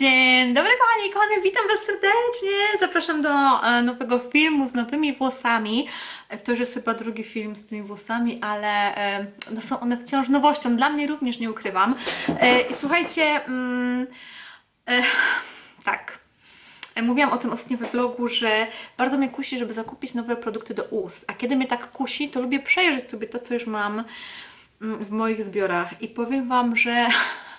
Dzień dobry kochani, kochane, witam Was serdecznie. Zapraszam do e, nowego filmu z nowymi włosami. To już jest chyba drugi film z tymi włosami, ale e, no są one wciąż nowością. Dla mnie również nie ukrywam. E, I słuchajcie, mm, e, tak. Mówiłam o tym ostatnio we vlogu, że bardzo mnie kusi, żeby zakupić nowe produkty do ust. A kiedy mnie tak kusi, to lubię przejrzeć sobie to, co już mam mm, w moich zbiorach. I powiem Wam, że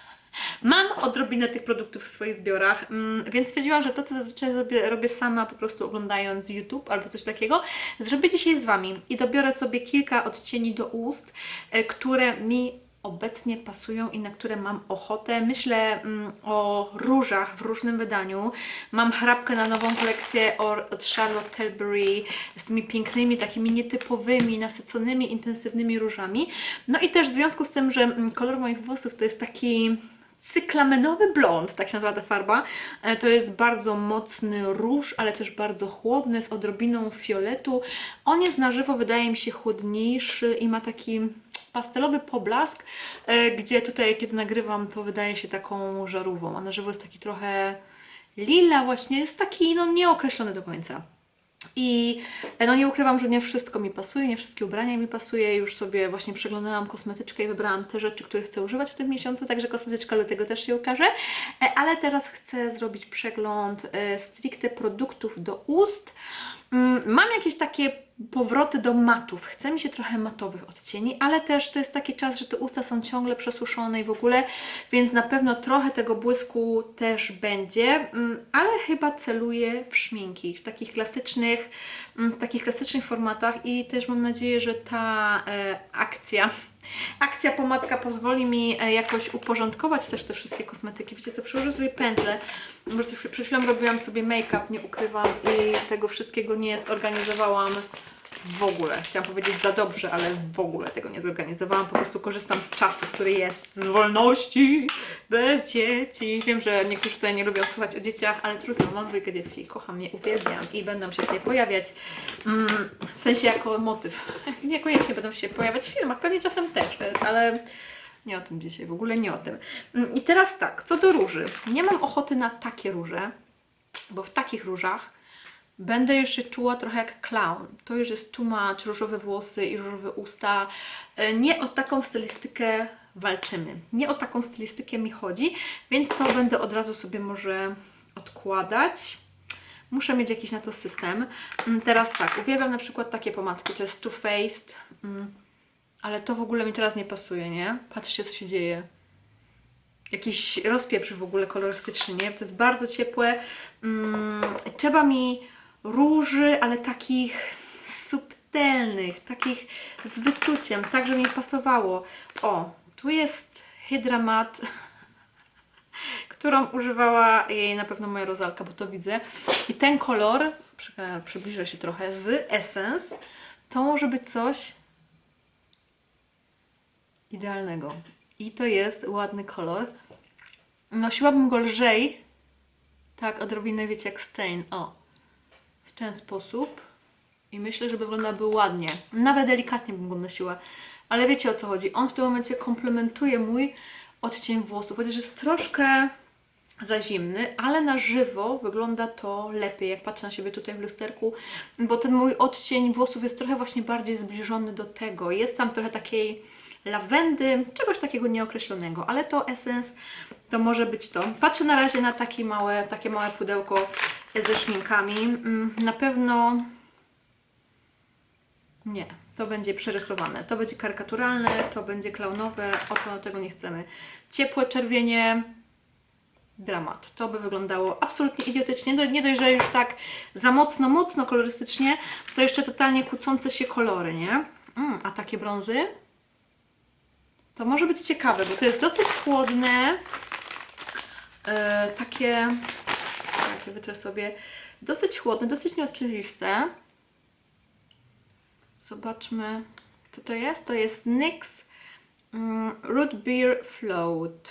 Mam odrobinę tych produktów w swoich zbiorach, mm, więc stwierdziłam, że to, co zazwyczaj robię, robię sama, po prostu oglądając YouTube albo coś takiego, zrobię dzisiaj z Wami i dobiorę sobie kilka odcieni do ust, e, które mi obecnie pasują i na które mam ochotę. Myślę mm, o różach w różnym wydaniu. Mam chrapkę na nową kolekcję od Charlotte Tilbury z tymi pięknymi, takimi nietypowymi, nasyconymi, intensywnymi różami. No i też w związku z tym, że mm, kolor moich włosów to jest taki cyklamenowy blond, tak się nazywa ta farba. E, To jest bardzo mocny róż, ale też bardzo chłodny, z odrobiną fioletu. On jest na żywo, wydaje mi się, chłodniejszy i ma taki pastelowy poblask, e, gdzie tutaj, kiedy nagrywam, to wydaje się taką żarówą, a na żywo jest taki trochę lila właśnie, jest taki no nieokreślony do końca. I e, no nie ukrywam, że nie wszystko mi pasuje, nie wszystkie ubrania mi pasuje. Już sobie właśnie przeglądałam kosmetyczkę i wybrałam te rzeczy, które chcę używać w tym miesiącu, także kosmetyczka lutego też się ukaże. E, Ale teraz chcę zrobić przegląd e, stricte produktów do ust. Mm, Mam jakieś takie powroty do matów. Chce mi się trochę matowych odcieni, ale też to jest taki czas, że te usta są ciągle przesuszone i w ogóle, więc na pewno trochę tego błysku też będzie, mm, ale chyba celuję w szminki, w takich klasycznych, mm, w takich klasycznych formatach i też mam nadzieję, że ta e, akcja Akcja pomadka pozwoli mi e, jakoś uporządkować też te wszystkie kosmetyki. Wiecie co, przyłożę sobie pędzle, bo przed chwilą robiłam sobie make-up, nie ukrywam i tego wszystkiego nie zorganizowałam w ogóle. Chciałam powiedzieć za dobrze, ale w ogóle tego nie zorganizowałam. Po prostu korzystam z czasu, który jest z wolności, bez dzieci. Wiem, że niektórzy tutaj nie lubią słuchać o dzieciach, ale trudno, mam dwójkę dzieci, kocham je, uwielbiam i będą się tutaj pojawiać mm, w sensie jako motyw. Niekoniecznie będą się pojawiać w filmach, pewnie czasem też, ale nie o tym dzisiaj, w ogóle nie o tym. Mm, I teraz tak, co do róży. Nie mam ochoty na takie róże, bo w takich różach Będę się czuła trochę jak clown. To już jest much, różowe włosy i różowe usta. E, Nie o taką stylistykę walczymy. Nie o taką stylistykę mi chodzi, więc to będę od razu sobie może odkładać. Muszę mieć jakiś na to system. Mm, Teraz tak, uwielbiam na przykład takie pomadki, to jest Too Faced, mm, ale to w ogóle mi teraz nie pasuje, nie? Patrzcie, co się dzieje jakiś rozpieprz w ogóle kolorystyczny, nie? To jest bardzo ciepłe. Mm, trzeba mi róży, ale takich subtelnych, takich z wyczuciem, tak, żeby mi pasowało. O, tu jest Hydra Matte, którą używała jej na pewno moja rozalka, bo to widzę. I ten kolor, przy- przybliżę się trochę, z Essence, to może być coś idealnego. I to jest ładny kolor. Nosiłabym go lżej. Tak, odrobinę wiecie jak stain. O. Ten sposób. I myślę, że wyglądałby ładnie. Nawet delikatnie bym go nosiła. Ale wiecie o co chodzi. On w tym momencie komplementuje mój odcień włosów. Chociaż jest troszkę za zimny, ale na żywo wygląda to lepiej, jak patrzę na siebie tutaj w lusterku, bo ten mój odcień włosów jest trochę właśnie bardziej zbliżony do tego. Jest tam trochę takiej lawendy, czegoś takiego nieokreślonego, ale to Essence to może być to. Patrzę na razie na takie małe, takie małe pudełko ze szminkami. Mm, Na pewno nie, to będzie przerysowane, to będzie karykaturalne, to będzie klaunowe, o to tego nie chcemy. Ciepłe czerwienie, dramat. To by wyglądało absolutnie idiotycznie. No, Nie dość, że już tak za mocno, mocno kolorystycznie, to jeszcze totalnie kłócące się kolory, nie? Mm, a takie brązy? To może być ciekawe, bo to jest dosyć chłodne. E, takie, takie wytrę sobie, dosyć chłodne, dosyć nieoczywiste. Zobaczmy, co to jest. To jest NYX mm, Root Beer Float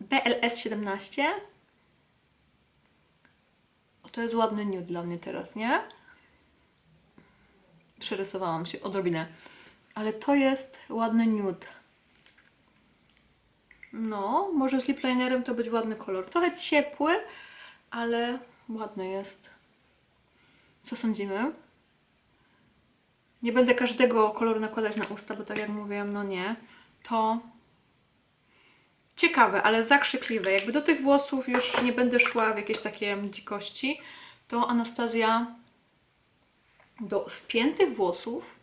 BLS 17. O, to jest ładny nude dla mnie teraz, nie? Przerysowałam się odrobinę. Ale to jest ładny nude. No, może z lip linerem to być ładny kolor. Trochę ciepły, ale ładny jest. Co sądzimy? Nie będę każdego koloru nakładać na usta, bo tak jak mówiłam, no nie. To ciekawe, ale zakrzykliwe. Jakby do tych włosów już nie będę szła w jakieś takie dzikości, to Anastazja do spiętych włosów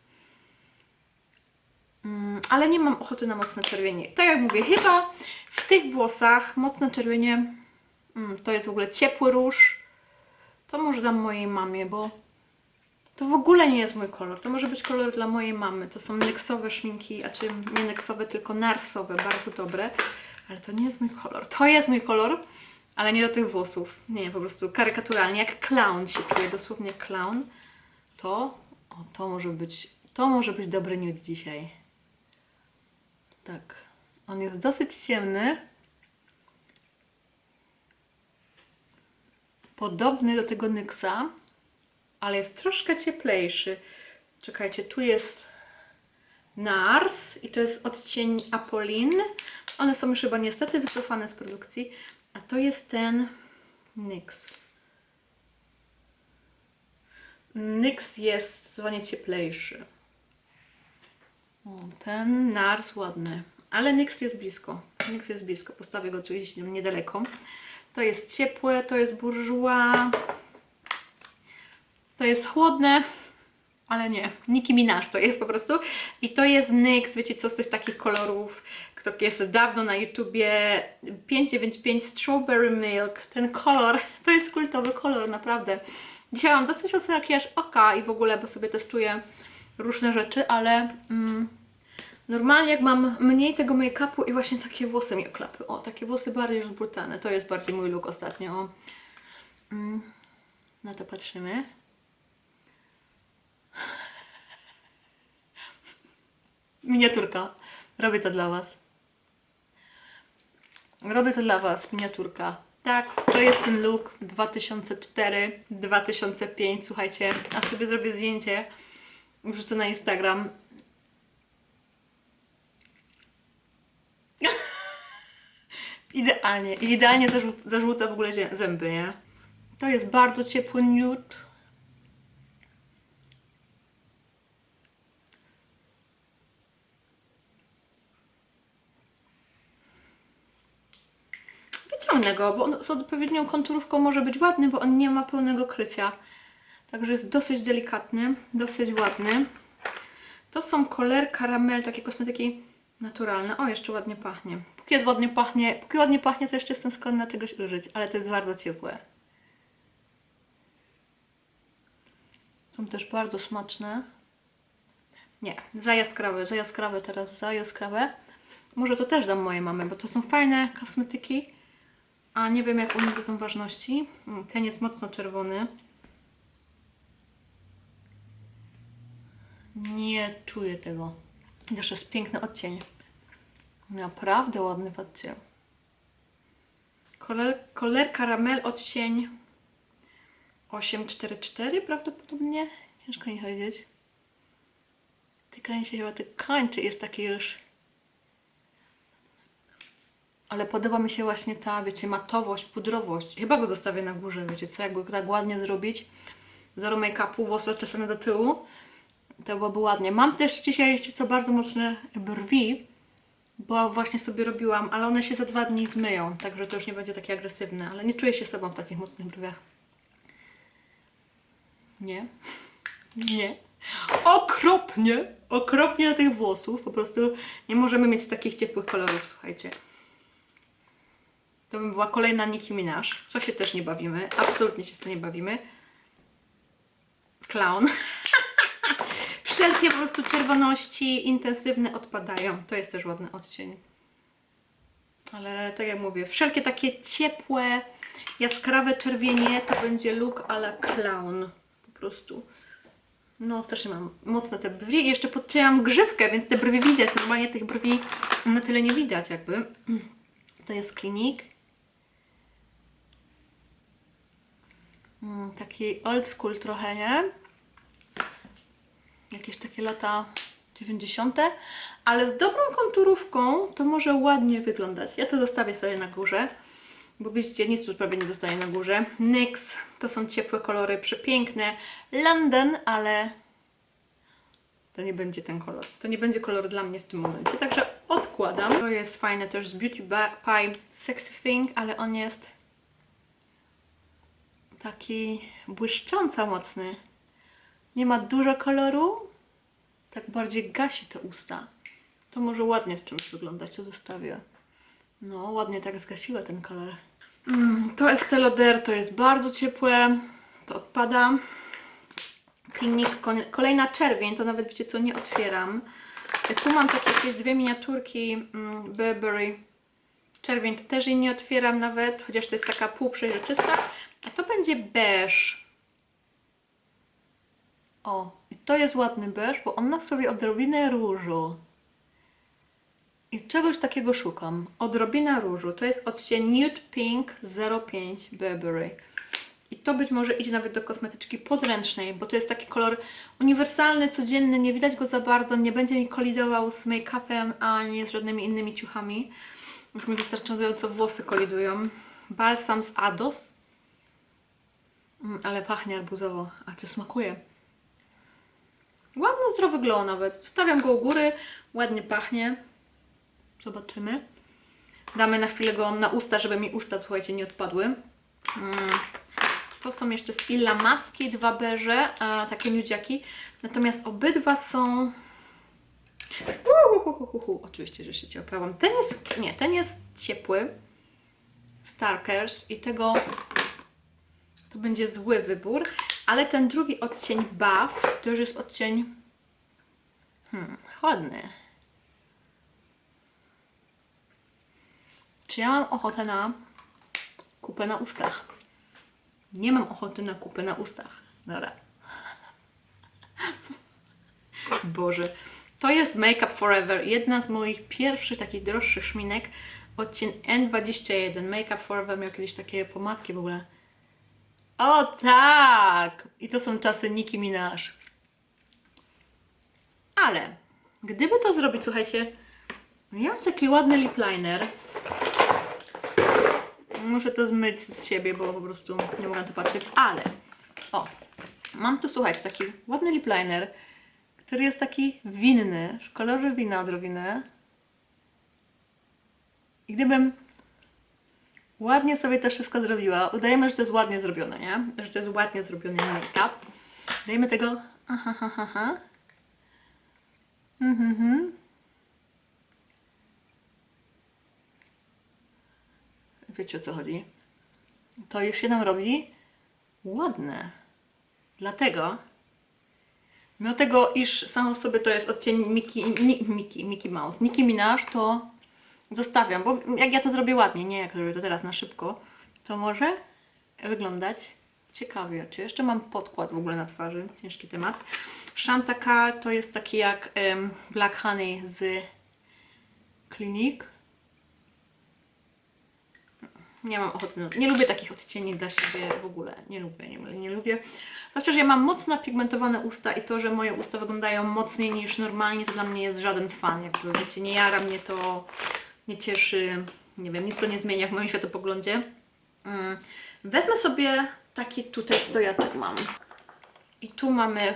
Mm, ale nie mam ochoty na mocne czerwienie. Tak jak mówię, chyba w tych włosach mocne czerwienie mm, to jest w ogóle ciepły róż. To może dam mojej mamie, bo to w ogóle nie jest mój kolor. To może być kolor dla mojej mamy. To są neksowe szminki, a czy nie neksowe, tylko narsowe, bardzo dobre. Ale to nie jest mój kolor. To jest mój kolor, ale nie do tych włosów. Nie, po prostu karykaturalnie, jak clown się czuję, dosłownie clown. To, o, to może być, to może być dobry nude dzisiaj. Tak. On jest dosyć ciemny. Podobny do tego Nyxa, ale jest troszkę cieplejszy. Czekajcie, tu jest Nars i to jest odcień Apollin. One są już chyba niestety wycofane z produkcji, a to jest ten NYX. NYX jest zdecydowanie cieplejszy. Ten Nars ładny, ale NYX jest blisko. NYX jest blisko, postawię go tu gdzieś niedaleko. To jest ciepłe, to jest bourgeois. To jest chłodne, ale nie. Nicki Minaj to jest po prostu. I to jest NYX, wiecie co, z tych takich kolorów, który jest dawno na YouTubie. 595 Strawberry Milk. Ten kolor, to jest kultowy kolor, naprawdę. Dzisiaj mam dosyć ostry makijaż oka i w ogóle, bo sobie testuję różne rzeczy, ale mm, normalnie jak mam mniej tego make-upu i właśnie takie włosy mi oklapy. O, takie włosy bardziej już brutalne. To jest bardziej mój look ostatnio. Mm, na to patrzymy. Miniaturka. Robię to dla Was. Robię to dla Was, miniaturka. Tak, to jest ten look 2004-2005. Słuchajcie, a sobie zrobię zdjęcie wrzucę na Instagram. Idealnie. I idealnie zarzu zarzuca w ogóle zęby, nie? To jest bardzo ciepły nude. Wyciągnę go, bo on z odpowiednią konturówką może być ładny, bo on nie ma pełnego krycia. Także jest dosyć delikatny, dosyć ładny. To są koler karamel, takie kosmetyki naturalne. O, jeszcze ładnie pachnie. Póki ładnie pachnie, póki ładnie pachnie, to jeszcze jestem skłonna czegoś użyć, ale to jest bardzo ciepłe. Są też bardzo smaczne. Nie, za jaskrawe, za jaskrawe teraz, za jaskrawe. Może to też dam mojej mamy, bo to są fajne kosmetyki. A nie wiem jak u nich są ważności. Mm, Ten jest mocno czerwony. Nie czuję tego. Też jest piękny odcień. Naprawdę ładny odcień. Koler karamel odcień 844 prawdopodobnie. Ciężko mi powiedzieć. Tykanie się chyba tak kończy. Jest taki już... Ale podoba mi się właśnie ta, wiecie, matowość, pudrowość. Chyba go zostawię na górze, wiecie co? Jakby tak ładnie zrobić. Zero make-upu, włosy rozczesane do tyłu. To byłoby ładnie. Mam też dzisiaj jeszcze co bardzo mocne brwi, bo właśnie sobie robiłam, ale one się za dwa dni zmyją, także to już nie będzie takie agresywne, ale nie czuję się sobą w takich mocnych brwiach. Nie. Nie. Okropnie, okropnie na tych włosów, po prostu nie możemy mieć takich ciepłych kolorów, słuchajcie. To by była kolejna Nicki Minaj, co się też nie bawimy, absolutnie się w to nie bawimy. Clown. Wszelkie po prostu czerwoności intensywne odpadają. To jest też ładny odcień. Ale tak jak mówię, wszelkie takie ciepłe, jaskrawe czerwienie to będzie look a la clown. Po prostu. No, strasznie mam mocne te brwi. Jeszcze podcięłam grzywkę, więc te brwi widać. Normalnie tych brwi na tyle nie widać jakby. To jest klinik. Mm, Taki old school trochę, nie? Jakieś takie lata 90, ale z dobrą konturówką to może ładnie wyglądać. Ja to zostawię sobie na górze, bo widzicie, nic tu prawie nie zostaje na górze. NYX, to są ciepłe kolory, przepiękne. London, ale to nie będzie ten kolor. To nie będzie kolor dla mnie w tym momencie, także odkładam. To jest fajne też z Beauty Pie Sexy Thing, ale on jest taki błyszcząco mocny. Nie ma dużo koloru, tak bardziej gasi te usta. To może ładnie z czymś wyglądać, to zostawię. No, ładnie tak zgasiła ten kolor. Mm, to Estée Lauder, to jest bardzo ciepłe, to odpada. Klinik, kolejna czerwień, to nawet wiecie co, nie otwieram. Tu mam takie jakieś dwie miniaturki mm, Burberry. Czerwień to też jej nie otwieram nawet, chociaż to jest taka półprzeźroczysta. A to będzie beige. O, i to jest ładny beige, bo on ma w sobie odrobinę różu. I czegoś takiego szukam. Odrobina różu. To jest odcień Nude Pink 05 Burberry. I to być może idzie nawet do kosmetyczki podręcznej, bo to jest taki kolor uniwersalny, codzienny, nie widać go za bardzo, nie będzie mi kolidował z make-upem, ani z żadnymi innymi ciuchami. Już mi wystarczająco włosy kolidują. Balsam z Ados. Mm, ale pachnie arbuzowo, a to smakuje. Ładny, zdrowy glow nawet. Stawiam go u góry, ładnie pachnie. Zobaczymy. Damy na chwilę go na usta, żeby mi usta, słuchajcie, nie odpadły. Mm. To są jeszcze z Illa maski, dwa beże, a, takie nudziaki. Natomiast obydwa są... Uhuhuhuhu. Oczywiście, że się cię oprawam. Ten jest... Nie, ten jest ciepły. Starkers i tego... To będzie zły wybór. Ale ten drugi odcień Buff to już jest odcień... Hmm, chłodny. Czy ja mam ochotę na kupę na ustach? Nie mam ochoty na kupę na ustach. Dobra. Boże. To jest Make Up Forever. Jedna z moich pierwszych takich droższych szminek. Odcień N21. Make Up Forever miał kiedyś takie pomadki w ogóle. O tak! I to są czasy Nicki Minaj. Ale gdyby to zrobić, słuchajcie, ja mam taki ładny lip liner. Muszę to zmyć z siebie, bo po prostu nie mogę na to patrzeć, ale o, mam tu, słuchajcie, taki ładny lip liner, który jest taki winny, w kolorze wina odrobinę. I gdybym ładnie sobie to wszystko zrobiła, udajemy, że to jest ładnie zrobione, nie? Że to jest ładnie zrobiony make-up. Dajmy tego, aha, aha, aha. Mhm, mhm. Wiecie o co chodzi? To już się nam robi ładne. Dlatego, mimo tego, iż samo sobie to jest odcień Mickey, Mickey, Mickey Mouse, Nicki Minaj, to zostawiam, bo jak ja to zrobię ładnie, nie jak zrobię to teraz na szybko, to może wyglądać ciekawie. Czy jeszcze mam podkład w ogóle na twarzy? Ciężki temat. Shantaka to jest taki jak em, Black Honey z Clinique. Nie mam ochoty. Nie lubię takich odcieni dla siebie w ogóle. Nie lubię, nie, nie lubię. Chociaż ja mam mocno pigmentowane usta i to, że moje usta wyglądają mocniej niż normalnie, to dla mnie jest żaden fan. Jakby, wiecie, nie jara mnie to, nie cieszy, nie wiem, nic to nie zmienia w moim światopoglądzie. Mm. Wezmę sobie taki tutaj stojatek mam. I tu mamy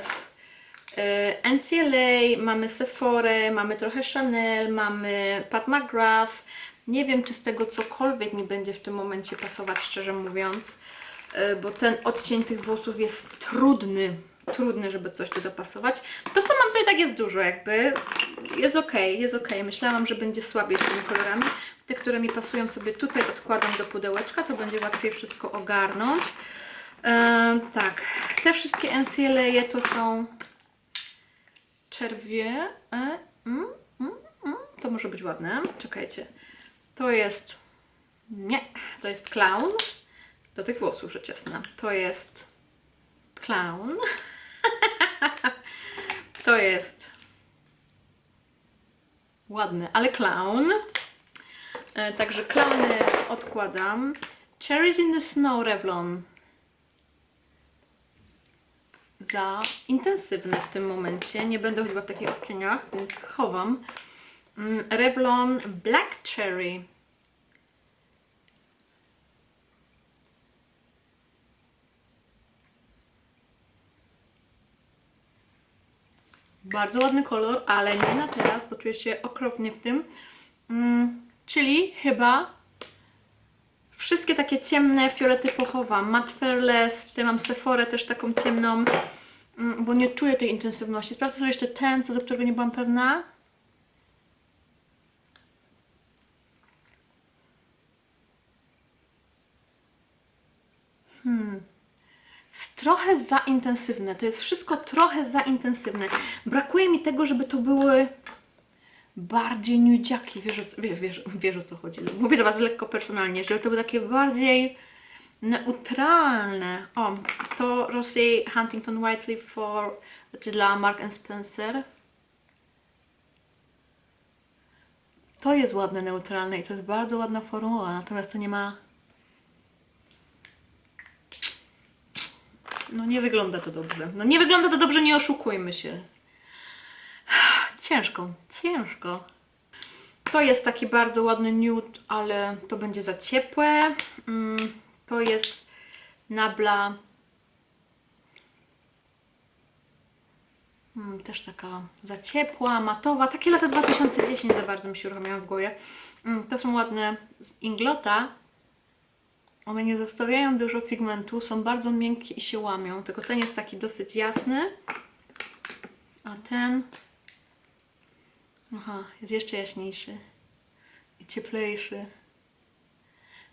e, NCLA, mamy Sephora, mamy trochę Chanel, mamy Pat McGrath. Nie wiem, czy z tego cokolwiek mi będzie w tym momencie pasować, szczerze mówiąc, e, bo ten odcień tych włosów jest trudny, trudny, żeby coś tu dopasować. To, co mam tutaj, tak jest dużo, jakby jest ok, jest ok. Myślałam, że będzie słabiej z tymi kolorami. Te, które mi pasują sobie tutaj odkładam do pudełeczka, to będzie łatwiej wszystko ogarnąć. E, tak, te wszystkie NCLA to są czerwie. E, mm, mm, mm. To może być ładne. Czekajcie. To jest. Nie, to jest clown. Do tych włosów rzecz jasna. To jest clown. to jest ładny, ale clown. E, Także klauny odkładam. Cherries in the Snow Revlon za intensywne w tym momencie. Nie będę chodziła w takich odcieniach, więc chowam. Mm, Revlon Black Cherry. Bardzo ładny kolor, ale nie na teraz, bo czuję się okropnie w tym. Mm, czyli chyba wszystkie takie ciemne fiolety pochowam. Matte Fairless, tutaj mam Sephora też taką ciemną, mm, bo nie czuję tej intensywności. Sprawdzę sobie jeszcze ten, co do którego nie byłam pewna. Hmm. Jest trochę za intensywne. To jest wszystko trochę za intensywne. Brakuje mi tego, żeby to były bardziej nudziaki. Wiesz, wiesz, wiesz, wiesz o co chodzi. Mówię do Was lekko personalnie, żeby to były takie bardziej neutralne. O, to Rosé Huntington Whiteley for, znaczy dla Mark and Spencer. To jest ładne, neutralne i to jest bardzo ładna formuła, natomiast to nie ma No nie wygląda to dobrze. No nie wygląda to dobrze, nie oszukujmy się. Ciężko, ciężko. To jest taki bardzo ładny nude, ale to będzie za ciepłe. Mm, to jest Nabla. Mm, też taka za ciepła, matowa. Takie lata 2010 za bardzo mi się uruchamiają w głowie. Mm, to są ładne z Inglota. One nie zostawiają dużo pigmentu, są bardzo miękkie i się łamią. Tylko ten jest taki dosyć jasny, a ten aha, jest jeszcze jaśniejszy i cieplejszy.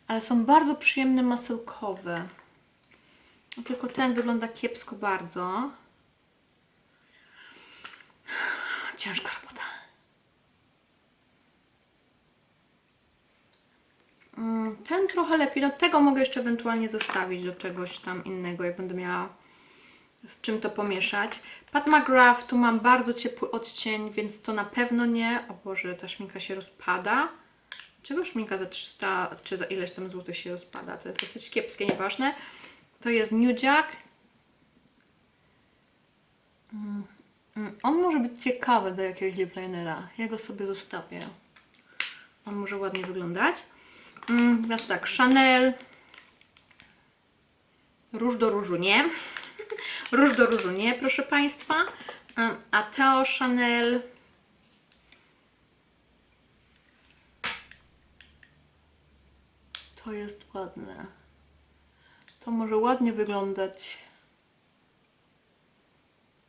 Ale są bardzo przyjemne, masełkowe. No Tylko ten wygląda kiepsko bardzo. Ciężka robota. Mm, Trochę lepiej, no tego mogę jeszcze ewentualnie zostawić do czegoś tam innego, jak będę miała z czym to pomieszać. Pat McGrath, tu mam bardzo ciepły odcień, więc to na pewno nie. O Boże, ta szminka się rozpada. Czego szminka za 300 czy za ileś tam złotych się rozpada? To jest dosyć kiepskie, nieważne. To jest New Jack. Mm, mm, On może być ciekawy do jakiegoś lip linera. Ja go sobie zostawię. On może ładnie wyglądać. Mm, teraz tak, Chanel. Róż do różu nie. Róż do różu nie, proszę Państwa. Mm, A Theo Chanel. To jest ładne. To może ładnie wyglądać.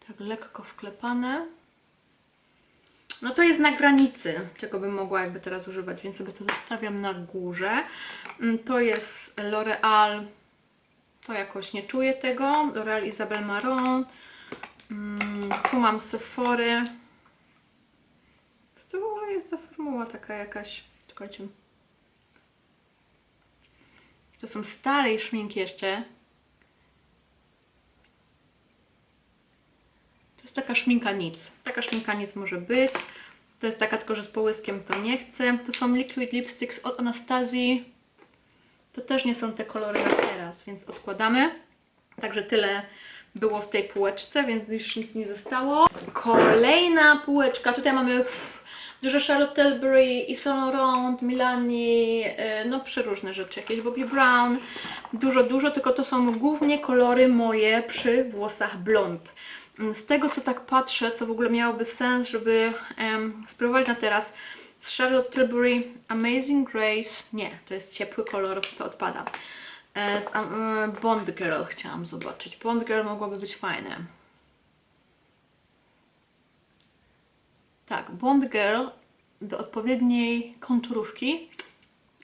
Tak lekko wklepane. No to jest na granicy, czego bym mogła jakby teraz używać, więc sobie to zostawiam na górze. Mm, To jest L'Oreal, to jakoś nie czuję tego, L'Oreal Isabel Marant. Mm, Tu mam Sephory. Co to jest za formuła taka jakaś? Czekajcie. To są starej szminki jeszcze. To jest taka szminka nic. Taka szminka nic może być. To jest taka tylko, że z połyskiem to nie chcę. To są Liquid Lipsticks od Anastazji. To też nie są te kolory na teraz, więc odkładamy. Także tyle było w tej półeczce, więc już nic nie zostało. Kolejna półeczka. Tutaj mamy dużo Charlotte Tilbury, Yves Saint Laurent, Milani, e, no przeróżne rzeczy, jakieś Bobbi Brown. Dużo, dużo, tylko to są głównie kolory moje przy włosach blond. Z tego co tak patrzę, co w ogóle miałoby sens, żeby em, spróbować na teraz, z Charlotte Tilbury Amazing Grace, nie, to jest ciepły kolor, to odpada. E, Z e, Bond Girl chciałam zobaczyć. Bond Girl mogłoby być fajne. Tak, Bond Girl do odpowiedniej konturówki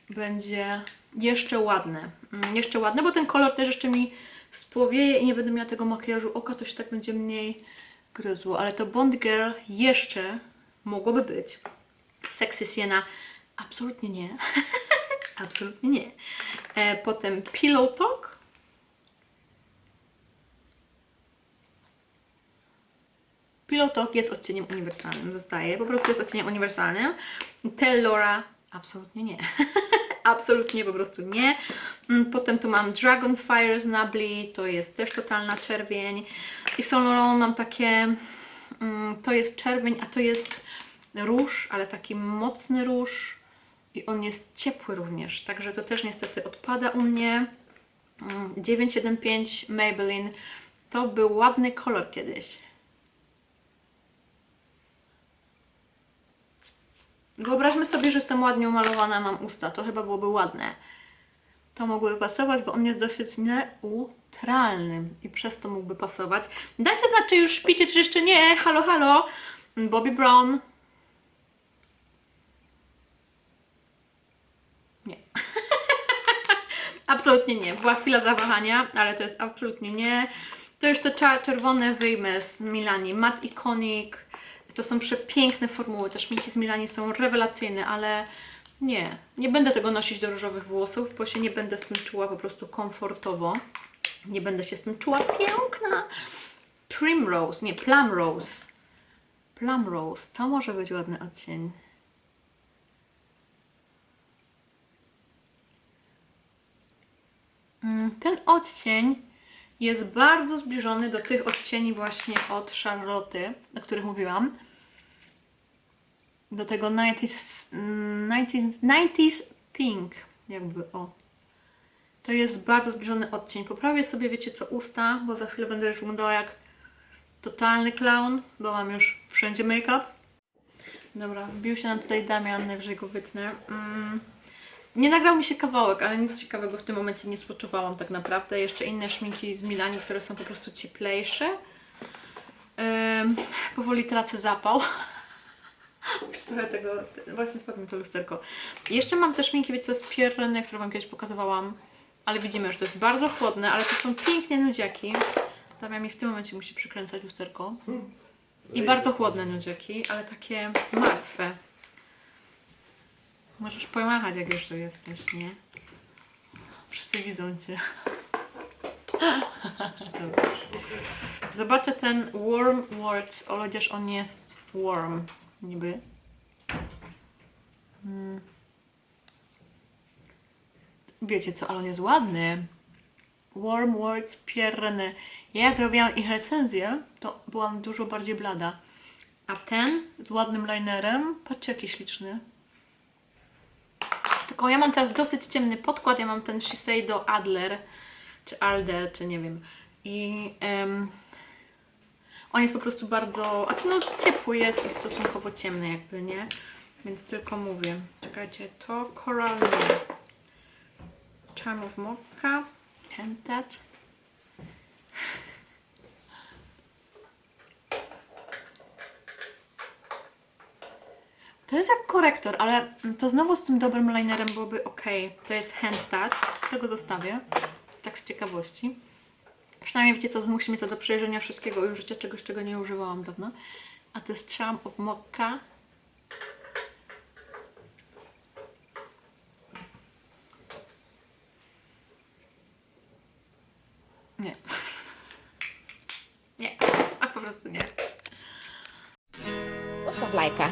będzie jeszcze ładne. Mm, Jeszcze ładne, bo ten kolor też jeszcze mi spłowieje i nie będę miała tego makijażu oka, to się tak będzie mniej gryzło. Ale to Bond Girl jeszcze mogłoby być. Sexy Siena absolutnie nie. absolutnie nie. E, potem Pillow Talk. Pillow Talk jest odcieniem uniwersalnym, zostaje, po prostu jest odcieniem uniwersalnym. Tell Laura absolutnie nie. absolutnie po prostu nie. Mm, Potem tu mam Dragonfire z Nabli, to jest też totalna czerwień. I Saint Laurent mam takie, mm, to jest czerwień, a to jest róż, ale taki mocny róż. I on jest ciepły również, także to też niestety odpada u mnie. Mm, 975 Maybelline. To był ładny kolor kiedyś. Wyobraźmy sobie, że jestem ładnie umalowana, mam usta. To chyba byłoby ładne. To mogłoby pasować, bo on jest dosyć neutralny i przez to mógłby pasować. Dajcie znać, czy już śpicie, czy jeszcze nie. Halo, halo. Bobby Brown. Nie. absolutnie nie. Była chwila zawahania, ale to jest absolutnie nie. To cza- czerwone wyjmę z Milani. Matte Iconic. To są przepiękne formuły. Te szminki z Milani są rewelacyjne, ale nie. Nie będę tego nosić do różowych włosów, bo się nie będę z tym czuła po prostu komfortowo. Nie będę się z tym czuła piękna. Primrose, nie, Plum Rose. Plum Rose, to może być ładny odcień. Mm, Ten odcień jest bardzo zbliżony do tych odcieni właśnie od Charlotte, o których mówiłam. Do tego 90s, mm, 90s, 90s Pink, jakby o. To jest bardzo zbliżony odcień. Poprawię sobie, wiecie co, usta, bo za chwilę będę już wyglądała jak totalny clown, bo mam już wszędzie make-up. Dobra, wbił się nam tutaj Damian, najwyżej go wytnę. Mm. Nie nagrał mi się kawałek, ale nic ciekawego w tym momencie nie spoczuwałam tak naprawdę. Jeszcze inne szminki z Milani, które są po prostu cieplejsze. Ym, powoli tracę zapał. Trochę tego, właśnie spadło mi to lusterko. Jeszcze mam te szminki, wiecie, co z Pierrenne, które Wam kiedyś pokazywałam. Ale widzimy, że to jest bardzo chłodne, ale to są piękne nudziaki. Damian mi w tym momencie musi przykręcać lusterko. I bardzo chłodne nudziaki, ale takie martwe. Możesz pomachać, jak już tu jesteś, nie? Wszyscy widzą Cię. Dobra. Zobaczę ten Warm Words, o chociaż on jest warm, niby. Mm. Wiecie co, ale on jest ładny. Warm Words Pierrenne. Ja jak robiłam ich recenzję, to byłam dużo bardziej blada. A ten z ładnym linerem, patrzcie jaki śliczny. Tylko ja mam teraz dosyć ciemny podkład, ja mam ten Shiseido Adler, czy Alder, czy nie wiem. I em, on jest po prostu bardzo, a czy no ciepły jest i stosunkowo ciemny jakby, nie? Więc tylko mówię. Czekajcie, to Coral nie. Charm of Mokka, Hand Touch. To jest jak korektor, ale to znowu z tym dobrym linerem byłoby ok. To jest hand touch, tego zostawię, tak z ciekawości. Przynajmniej wiecie co, zmusi mnie to do przejrzenia wszystkiego i użycia czegoś, czego nie używałam dawno. A to jest Charm of Mokka. Nie. Nie, a po prostu nie. Zostaw lajka.